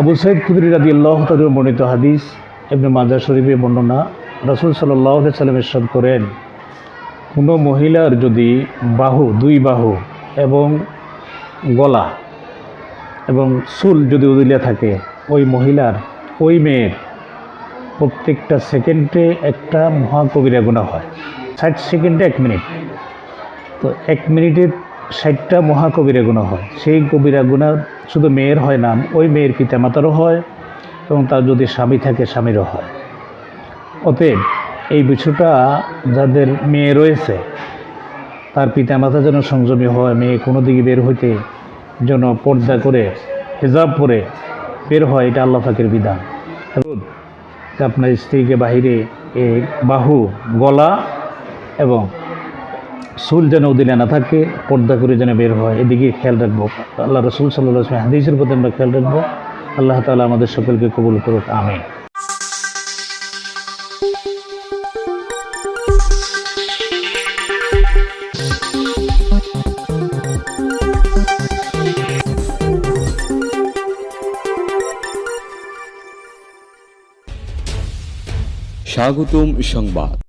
আবু সাইদ খুদরি রাদি আল্লাহ তাদের বর্ণিত হাদিস এমনি মাজার শরীফের বর্ণনা রাসুল সাল্লাহ সাল্লাম ইরশাদ করেন, কোনো মহিলার যদি বাহু, দুই বাহু এবং গলা এবং চুল যদি উদিলিয়া থাকে, ওই মহিলার, ওই মেয়ের প্রত্যেকটা সেকেন্ডে একটা মহাকবিরা গুণা হয়। ষাট সেকেন্ডে এক মিনিট। তো এক মিনিটে ষাটটা মহাকবিরা গুণা হয়। সেই কবিরা গুণা শুধু মেয়ের হয় না, ওই মেয়ের পিতামাতারও হয় এবং তার যদি স্বামী থাকে, স্বামীরও হয়। অতএব এই বিষয়টা যাদের মেয়ে রয়েছে, তার পিতামাতা যেন সংযমী হয়, মেয়ে কোনো দিকে বের হইতে যেন পর্দা করে, হেজাব পরে বের হয়, এটা আল্লাহ পাকের বিধান। আপনার স্ত্রীকে বাহিরে এ বাহু, গলা এবং চুল যেন দিলে না থাকে, পর্দা করে যেন বের হয়। এদিকে খেয়াল রাখব। আল্লাহ রসুল সাল্লাহ হাদিসের প্রতি আমরা খেয়াল রাখব। আল্লাহ তালা আমাদের সকলকে কবুল করুক। আমি স্বাগতম সংবাদ।